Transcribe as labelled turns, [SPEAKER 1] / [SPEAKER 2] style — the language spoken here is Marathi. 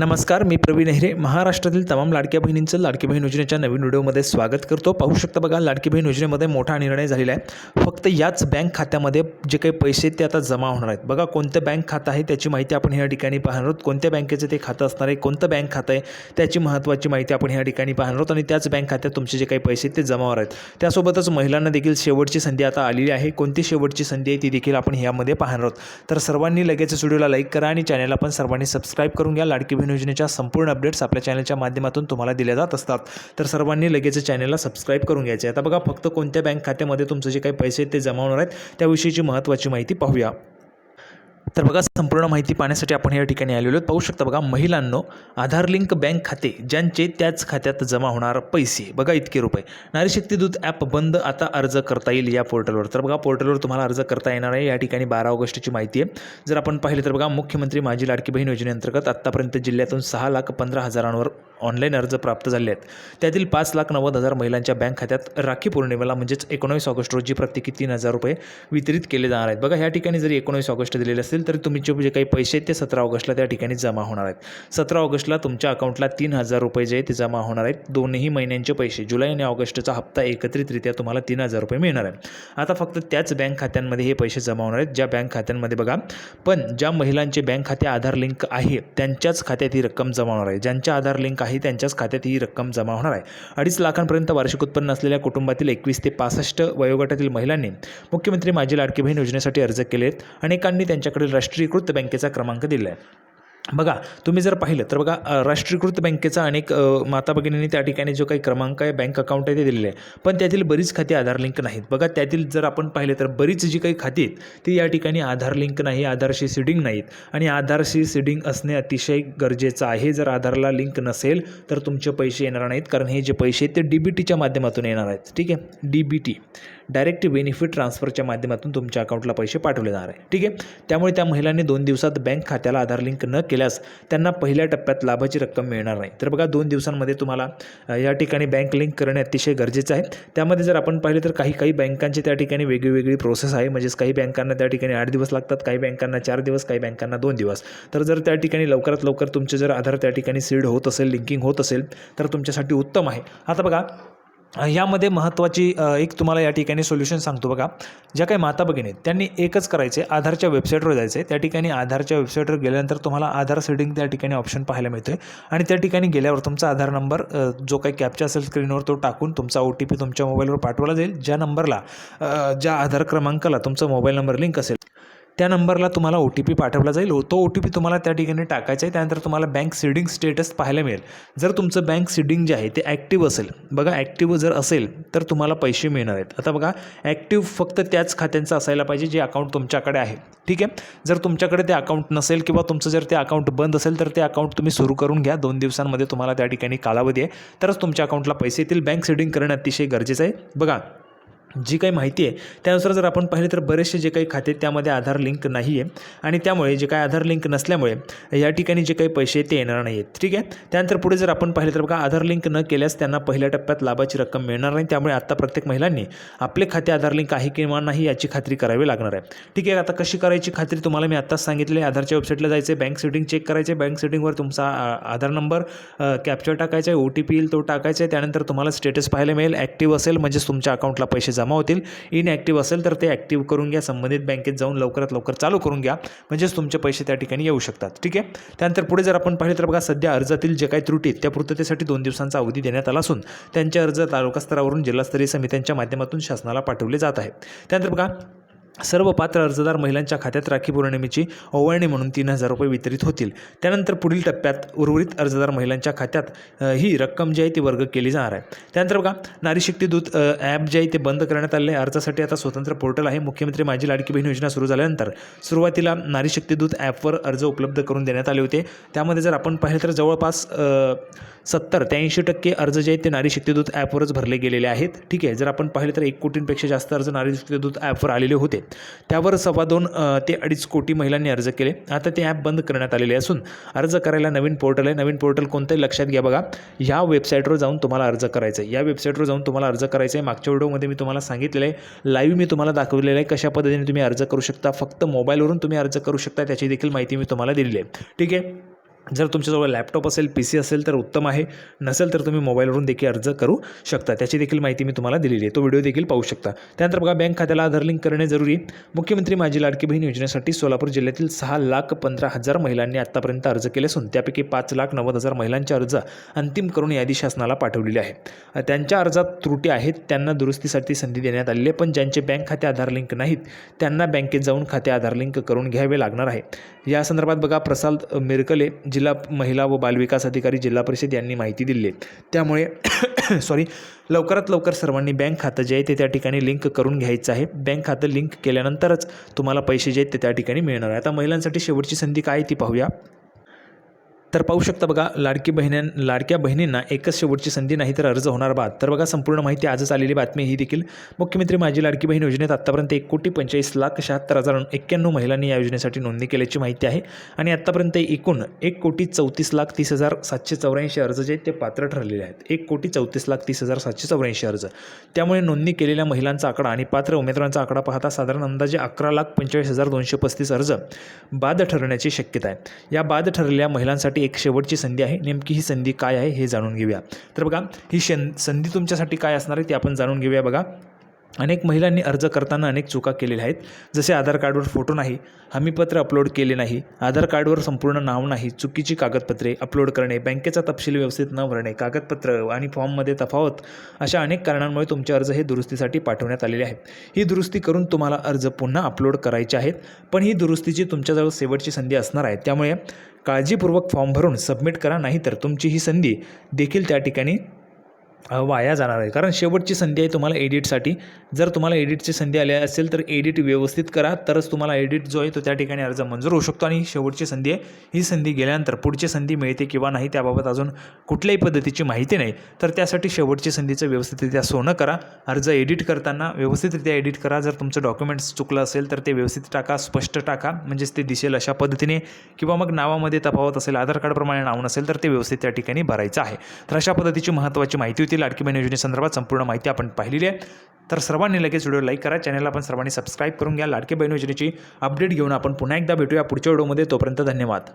[SPEAKER 1] नमस्कार मी प्रवीण नेहरे. महाराष्ट्रातील तमाम लाडक्या बहिणींचं लाडकी बहीण योजनेच्या नवीन व्हिडिओमध्ये स्वागत करतो. पाहू शकता बघा लाडकी बहीण योजनेमध्ये मोठा निर्णय झालेला आहे. फक्त याच बँक खात्यामध्ये जे काही पैसे ते आता जमा होणार आहेत. बघा कोणतं बँक खातं आहे त्याची माहिती आपण ह्या ठिकाणी पाहणार आहोत. कोणत्या बँकेचं ते खातं असणार आहे कोणतं बँक खातं आहे त्याची महत्त्वाची माहिती आपण ह्या ठिकाणी पाहणार आहोत आणि त्याच बँक खात्यात तुमचे जे काही पैसे आहेत ते जमा होणार आहेत. त्यासोबतच महिलांना देखील शेवटची संधी आता आलेली आहे. कोणती शेवटची संधी आहे ती देखील आपण ह्यामध्ये पाहणार आहोत. तर सर्वांनी लगेच व्हिडिओला लाईक करा आणि चॅनलला पण सर्वांनी सबस्क्राईब करून घ्या. लाडकी बहीण योजनेच्या संपूर्ण अपडेट्स आपल्या चॅनलच्या माध्यमातून तुम्हाला दिल्या जात असतात. तर सर्वांनी लगेच चॅनलला सबस्क्राईब करून घ्यायचे. आता बघा फक्त कोणत्या बँक खात्यामध्ये तुमचं जे काही पैसे आहेत ते जमा होणार आहेत त्याविषयीची महत्त्वाची माहिती पाहूया. तर बघा संपूर्ण माहिती पाहण्यासाठी आपण या ठिकाणी आलेलो आहोत. पाहू शकता बघा महिलांनो आधार लिंक बँक खाते ज्यांचे त्याच खात्यात जमा होणार पैसे. बघा इतके रुपये. नारी शक्ती दूत ॲप बंद आता अर्ज करता येईल या पोर्टलवर. तर बघा पोर्टलवर तुम्हाला अर्ज करता येणार आहे. या ठिकाणी बारा ऑगस्टची माहिती आहे. जर आपण पाहिलं तर बघा मुख्यमंत्री माझी लाडकी बहीण योजनेअंतर्गत आत्तापर्यंत जिल्ह्यातून सहा लाख पंधरा हजारांवर ऑनलाईन अर्ज प्राप्त झाले आहेत. त्यातील पाच लाख नव्वद हजार महिलांच्या बँक खात्यात राखी पौर्णिमेला म्हणजेच एकोणीस ऑगस्ट रोजी प्रत्येकी तीन हजार रुपये वितरित केले जाणार आहेत. बघा ह्या ठिकाणी जरी एकोणीस ऑगस्ट दिलेले असेल तर तुमचे जे काही पैसे आहेत ते सतरा ऑगस्टला त्या ठिकाणी जमा होणार आहेत. सतरा ऑगस्टला तुमच्या अकाउंटला तीन हजार रुपये जे आहे ते जमा होणार आहेत. दोन्ही महिन्यांचे पैसे जुलै आणि ऑगस्टचा हप्ता एकत्रितरित्या तुम्हाला तीन हजार रुपये मिळणार आहे आता फक्त त्याच बँक खात्यांमध्ये हे पैसे जमा होणार आहेत. ज्या बँक खात्यांमध्ये बघा पण ज्या महिलांचे बँक खाते आधार लिंक आहे त्यांच्याच खात्यात ही रक्कम जमा होणार आहे. ज्यांच्या आधार लिंक आहे त्यांच्याच खात्यात ही रक्कम जमा होणार आहे. अडीच लाखांपर्यंत वार्षिक उत्पन्न असलेल्या कुटुंबातील एकवीस ते पासष्ट वयोगटातील महिलांनी मुख्यमंत्री माझी लाडकी बहीण योजनेसाठी अर्ज केले आहेत अनेकांनी त्यांच्याकडे राष्ट्रीयकृत बँकेचा क्रमांक दिला आहे बघा तुम्ही जर पाहिलं तर बघा राष्ट्रीयकृत बँकेचा अनेक माता भगिनींनी त्या ठिकाणी जो काही क्रमांक आहे बँक अकाउंट आहे ते दिलेले आहे. पण त्यातील बरीच खाती आधार लिंक नाहीत. बघा त्यातील जर आपण पाहिलं तर बरीच जी काही खाती आहेत ती या ठिकाणी आधार लिंक नाही आधारशी सिडिंग नाहीत. आणि आधारशी सिडिंग असणे अतिशय गरजेचं आहे. जर आधारला लिंक नसेल तर तुमचे पैसे येणार नाहीत कारण हे जे पैसे आहेत ते डी बी टीच्या माध्यमातून येणार आहेत. ठीक आहे? D B T direct benefit ट्रान्सफरच्या माध्यमातून तुमच्या अकाउंटला पैसे पाठवले जाणार आहे. ठीक आहे? त्यामुळे त्या महिलांनी दोन दिवसात बँक खात्याला आधार लिंक न केल्यास त्यांना पहिल्या टप्प्यात लाभाची रक्कम मिळणार नाही. तर बघा दोन दिवसांमध्ये तुम्हाला या ठिकाणी बँक लिंक करणे अतिशय गरजेचं आहे. त्यामध्ये जर आपण पाहिलं तर काही काही बँकांची त्या ठिकाणी वेगळी वेगळी प्रोसेस आहे. म्हणजेच काही बँकांना त्या ठिकाणी आठ दिवस लागतात काही बँकांना चार दिवस काही बँकांना दोन दिवस. तर जर त्या ठिकाणी लवकरात लवकर तुमचे जर आधार त्या ठिकाणी सीड होत असेल लिंकिंग होत असेल तर तुमच्यासाठी उत्तम आहे. आता बघा यामध्ये महत्त्वाची एक तुम्हाला या ठिकाणी सोल्युशन सांगतो बघा. ज्या काही माता भगिनी आहेत त्यांनी एकच करायचे आधारच्या वेबसाईटवर जायचे. त्या ठिकाणी आधारच्या वेबसाईटवर गेल्यानंतर तुम्हाला आधार सेटिंग त्या ठिकाणी ऑप्शन पाहायला मिळतो आहे आणि त्या ठिकाणी गेल्यावर तुमचा आधार नंबर जो काही कॅपचा असेल स्क्रीनवर तो टाकून तुमचा ओ टी पी तुमच्या मोबाईलवर पाठवला जाईल. ज्या नंबरला ज्या आधार क्रमांकाला तुमचा मोबाईल नंबर लिंक असेल त्या नंबरला तुम्हाला ओ टी पी पाठवला जाईल. तो ओ टी पी तुम्हाला त्या ठिकाणी टाकायचा आहे. त्यानंतर तुम्हाला बँक सीडिंग स्टेटस पाहायला मिळेल. जर तुमचं बँक सीडिंग जे आहे ते ॲक्टिव्ह असेल बघा ॲक्टिव्ह जर असेल तर तुम्हाला पैसे मिळणार आहेत. आता बघा ॲक्टिव्ह फक्त त्याच खात्यांचं असायला पाहिजे जे अकाउंट तुमच्याकडे आहे. ठीक आहे? जर तुमच्याकडे ते अकाउंट नसेल किंवा तुमचं जर ते अकाउंट बंद असेल तर ते अकाउंट तुम्ही सुरू करून घ्या. दोन दिवसांमध्ये तुम्हाला त्या ठिकाणी कालावधी आहे. तरच तुमच्या अकाउंटला पैसे येतील. बँक सीडिंग करणं अतिशय गरजेचं आहे. बघा जी काही माहिती आहे त्यानुसार जर आपण पाहिले तर बरेचसे जे काही खाते त्यामध्ये आधार लिंक नाही आहे. आणि त्यामुळे जे काही आधार लिंक नसल्यामुळे या ठिकाणी जे काही पैसे ते येणार नाही आहेत ठीक आहे? त्यानंतर पुढे जर आपण पाहिलं तर बघा आधार लिंक न केल्यास त्यांना पहिल्या टप्प्यात लाभाची रक्कम मिळणार नाही. त्यामुळे आता प्रत्येक महिलांनी आपले खाते आधार लिंक आहे किंवा नाही याची खात्री करावी लागणार आहे. ठीक आहे? आता कशी करायची खात्री? तुम्हाला मी आत्ताच सांगितले आधारच्या वेबसाईटला जायचं बँक सेटिंग चेक करायचे बँक सेटिंगवर तुमचा आधार नंबर कॅप्चर टाकायचा आहे ओ टी पी येईल तो टाकायचा आहे त्यानंतर तुम्हाला स्टेटस पाहायला मिळेल. ॲक्टिव्ह असेल म्हणजेच तुमच्या अकाउंटला पैसे जमा होतील. इनॲक्टिव्ह असेल तर ते ॲक्टिव्ह करून घ्या. संबंधित बँकेत जाऊन लवकरात लवकर चालू करून घ्या. म्हणजेच तुमचे पैसे त्या ठिकाणी येऊ शकतात. ठीक आहे? त्यानंतर पुढे जर आपण पाहिले तर बघा सध्या अर्जातील जे काही त्रुटी त्या पूर्ततेसाठी दोन दिवसांचा अवधी देण्यात आला असून त्यांचे अर्ज तालुका स्तरावरून जिल्हास्तरीय समित्यांच्या माध्यमातून शासनाला पाठवले जात आहे. त्यानंतर बघा सर्व पात्र अर्जदार महिलांच्या खात्यात राखी पौर्णिमेची ओवाळणी म्हणून तीन हजार रुपये वितरित होतील. त्यानंतर पुढील टप्प्यात उर्वरित अर्जदार महिलांच्या खात्यात ही रक्कम जी आहे ती वर्ग केली जाणार आहे. त्यानंतर बघा नारी शक्ती दूत ॲप जे आहे ते बंद करण्यात आले आहे. अर्जासाठी आता स्वतंत्र पोर्टल आहे. मुख्यमंत्री माझी लाडकी बहीण योजना सुरू झाल्यानंतर सुरुवातीला नारी शक्ती दूत ॲपवर अर्ज उपलब्ध करून देण्यात आले होते. त्यामध्ये जर आपण पाहिलं तर जवळपास सत्तर ते ऐंशी टक्के अर्ज जे आहेत ते नारी शक्तीदूत ॲपवरच भरले गेलेले आहेत. ठीक आहे जर आपण पाहिलं तर एक कोटींपेक्षा जास्त अर्ज नारी शक्तीदूत ॲपवर आलेले होते. त्यावर सव्वा दोन ते अडीच कोटी महिलांनी अर्ज केले. आता ते ॲप बंद करण्यात आलेले असून अर्ज करायला नवीन पोर्टल आहे. नवीन पोर्टल कोणतंही लक्षात घ्या बघा. ह्या वेबसाईटवर जाऊन तुम्हाला अर्ज करायचं आहे या वेबसाईटवर जाऊन तुम्हाला अर्ज करायचं आहे मागच्या व्हिडिओमध्ये मी तुम्हाला सांगितलेलं आहे. लाईव्ह मी तुम्हाला दाखवलेलं आहे. कशा पद्धतीने तुम्ही अर्ज करू शकता? फक्त मोबाईलवरून तुम्ही अर्ज करू शकता. त्याची देखील माहिती मी तुम्हाला दिलेली आहे. ठीक आहे? जर तुमच्याजवळ लॅपटॉप असेल पी सी असेल तर उत्तम आहे. नसेल तर तुम्ही मोबाईलवरून देखील अर्ज करू शकता. त्याची देखील माहिती मी तुम्हाला दिलेली आहे. तो व्हिडिओ देखील पाहू शकता. त्यानंतर बघा बँक खात्याला आधार लिंक करणे जरुरी मुख्यमंत्री माझी लाडकी बहीण योजनेसाठी सोलापूर जिल्ह्यातील सहा लाख पंधरा हजार महिलांनी आत्तापर्यंत अर्ज केले असून त्यापैकी पाच लाख नव्वद हजार महिलांचे अर्ज अंतिम करून यादी शासनाला पाठवलेली आहे. त्यांच्या अर्जात त्रुटी आहेत. त्यांना दुरुस्तीसाठी संधी देण्यात आलेली आहे. पण ज्यांचे बँक खाते आधार लिंक नाहीत त्यांना बँकेत जाऊन खाते आधार लिंक करून घ्यावे लागणार आहे. या संदर्भात बघा प्रसाद मिरकले जिल्हा महिला व बालविकास अधिकारी जिल्हा परिषद यांनी माहिती दिली आहे. त्यामुळे सॉरी लवकरात लवकर सर्वांनी बँक खातं जे आहे ते त्या ठिकाणी लिंक करून घ्यायचं आहे. बँक खातं लिंक केल्यानंतरच तुम्हाला पैसे जे आहेत ते त्या ठिकाणी मिळणार आहे. आता महिलांसाठी शेवटची संधी काय आहे ती पाहूया. तर पाहू शकता बघा लाडकी बहिण्यां लाडक्या बहिणींना एकच शेवटची संधी नाही तर अर्ज होणार बाद. तर बघा संपूर्ण माहिती आजच आलेली बातमी ही देखील. मुख्यमंत्री माझी लाडकी बहीण योजनेत आत्तापर्यंत एक कोटी पंचेचाळीस लाख शहात्तर हजार एक्क्याण्णव महिलांनी या योजनेसाठी नोंदणी केल्याची माहिती आहे. आणि आत्तापर्यंत एकूण एक कोटी चौतीस लाख तीस हजार सातशे चौऱ्याऐंशी अर्ज जे आहेत ते पात्र ठरलेले आहेत. एक कोटी चौतीस लाख तीस हजार सातशे चौऱ्याऐंशी अर्ज. त्यामुळे नोंदणी केलेल्या महिलांचा आकडा आणि पात्र उमेदवारांचा आकडा पाहता साधारण अंदाजे अकरा लाख पंचेचाळीस हजार दोनशे पस्तीस अर्ज बाद ठरण्याची शक्यता आहे. या बाद ठरलेल्या महिलांसाठी एक शेवटची संधी आहे. नेमकी ही संधी काय आहे हे जाणून घेऊया. तर बघा ही शन संधी तुमच्यासाठी काय असणार आहे ते आपण जाणून घेऊया बघा. अनेक महिलांनी अर्ज करताना अनेक चुका केलेल्या आहेत. जसे आधार कार्डवर फोटो नाही हमीपत्र अपलोड केले नाही आधार कार्डवर संपूर्ण नाव नाही चुकीची कागदपत्रे अपलोड करणे बँकेचा तपशील व्यवस्थित न भरणे कागदपत्र आणि फॉर्ममध्ये तफावत अशा अनेक कारणांमुळे तुमचे अर्ज हे दुरुस्तीसाठी पाठवण्यात आलेले आहेत. ही दुरुस्ती करून तुम्हाला अर्ज पुन्हा अपलोड करायचे आहेत पण ही दुरुस्तीची तुमच्याजवळ शेवटची संधी असणार आहे. त्यामुळे काळजीपूर्वक फॉर्म भरून सबमिट करा नाही तर तुमची ही संधी देखील त्या ठिकाणी वाया जाणार आहे. कारण शेवटची संधी आहे तुम्हाला एडिटसाठी. जर तुम्हाला एडिटची संधी आली असेल तर एडिट व्यवस्थित करा. तरच तुम्हाला एडिट जो आहे तो त्या ठिकाणी अर्ज मंजूर होऊ शकतो. आणि शेवटची संधी आहे. ही संधी गेल्यानंतर पुढची संधी मिळते किंवा नाही त्याबाबत अजून कुठल्याही पद्धतीची माहिती नाही. तर त्यासाठी शेवटची संधीचं व्यवस्थितरित्या सोनं करा. अर्ज एडिट करताना व्यवस्थितरित्या एडिट करा. जर तुमचं डॉक्युमेंट्स चुकलं असेल तर ते व्यवस्थित टाका. स्पष्ट टाका. म्हणजेच ते दिसेल अशा पद्धतीने. किंवा मग नावामध्ये तफावत असेल आधार कार्डप्रमाणे नाव नसेल तर ते व्यवस्थित त्या ठिकाणी भरायचं आहे. तर अशा पद्धतीची महत्त्वाची माहिती होती लाडकी बहीण योजनेसंदर्भात संपूर्ण माहिती आपण पाहिलेली आहे. तर सर्वांनी लगेच व्हिडिओ लाईक करा चॅनलला आपण सर्वांनी सबस्क्राईब करून घ्या. लाडकी बहीण योजनेची अपडेट घेऊन आपण पुन्हा एकदा भेटूया पुढच्या व्हिडिओमध्ये तोपर्यंत धन्यवाद.